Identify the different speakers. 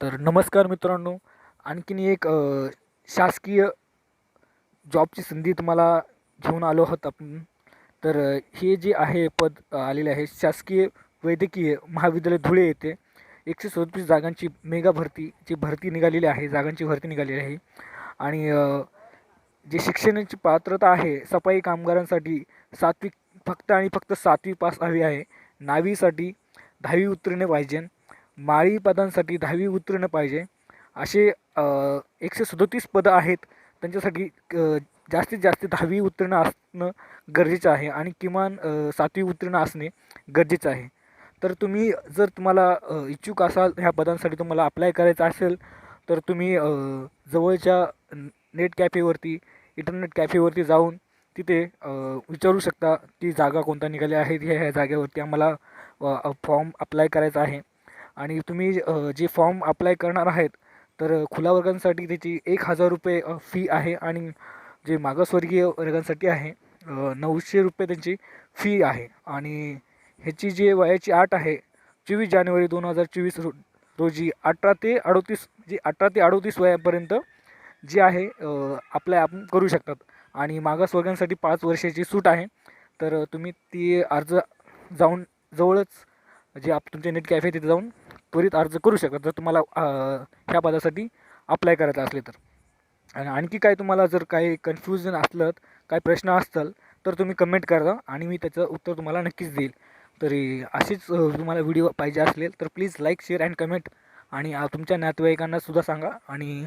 Speaker 1: तर नमस्कार मित्रांनो. आणखीन एक शासकीय जॉबची संधी तुम्हाला घेऊन आलो आहोत आपण. तर हे जे आहे पद आलेले आहे शासकीय वैद्यकीय महाविद्यालय धुळे येथे एकशे सदतीस जागांची मेगा भरतीची भरती निघालेली आहे जागांची भरती निघालेली आहे. आणि जे शिक्षणाची पात्रता आहे सफाई कामगारांसाठी सातवी फक्त आणि फक्त सातवी पास हवी आहे. नावीसाठी दहावी उत्तीर्ण पाहिजे माळी पदांसाठी दहावी उत्तीर्ण पाहिजे. असे एकशे सदोतीस पदं आहेत. त्यांच्यासाठी क जास्तीत जास्त दहावी उत्तीर्ण असणं गरजेचं आहे आणि किमान सातवी उत्तीर्ण असणे गरजेचं आहे. तर तुम्ही जर तुम्हाला इच्छुक असाल ह्या पदांसाठी तुम्हाला अप्लाय करायचं असेल तर तुम्ही जवळच्या नेट कॅफेवरती इंटरनेट कॅफेवरती जाऊन तिथे विचारू शकता की जागा कोणत्या निघाल्या आहेत ह्या ह्या जागेवरती आम्हाला फॉर्म अप्लाय करायचा आहे. आणि तुम्ही जे फॉर्म अप्लाय करणार आहेत तर खुल्या वर्गांसाठी त्याची एक हजार रुपये फी आहे आणि जे मागासवर्गीय वर्गांसाठी आहे नऊशे रुपये त्यांची फी आहे. आणि ह्याची जी वयाची आठ आहे चोवीस जानेवारी दोन हजार चोवीस रो रोजी अठरा ते अडोतीस जे अठरा ते अडोतीस वयापर्यंत जी आहे अप्लाय आपण करू शकतात. आणि मागासवर्गांसाठी पाच वर्षाची सूट आहे. तर तुम्ही ती अर्ज जाऊन जवळच जे आप तुमचे नेट कॅफे तिथे जाऊन त्वरित अर्ज करू शकता जर तुम्हाला ह्या पदासाठी अप्लाय करायचं असले तर. आणि आणखी काय तुम्हाला जर काही कन्फ्युजन असलं काय प्रश्न असतील तर तुम्ही कमेंट करा आणि मी त्याचं उत्तर तुम्हाला नक्कीच देईल. तरी असेच तुम्हाला व्हिडिओ पाहिजे असले तर please like share and comment आणि तुमच्या नातेवाईकांना सुद्धा सांगा आणि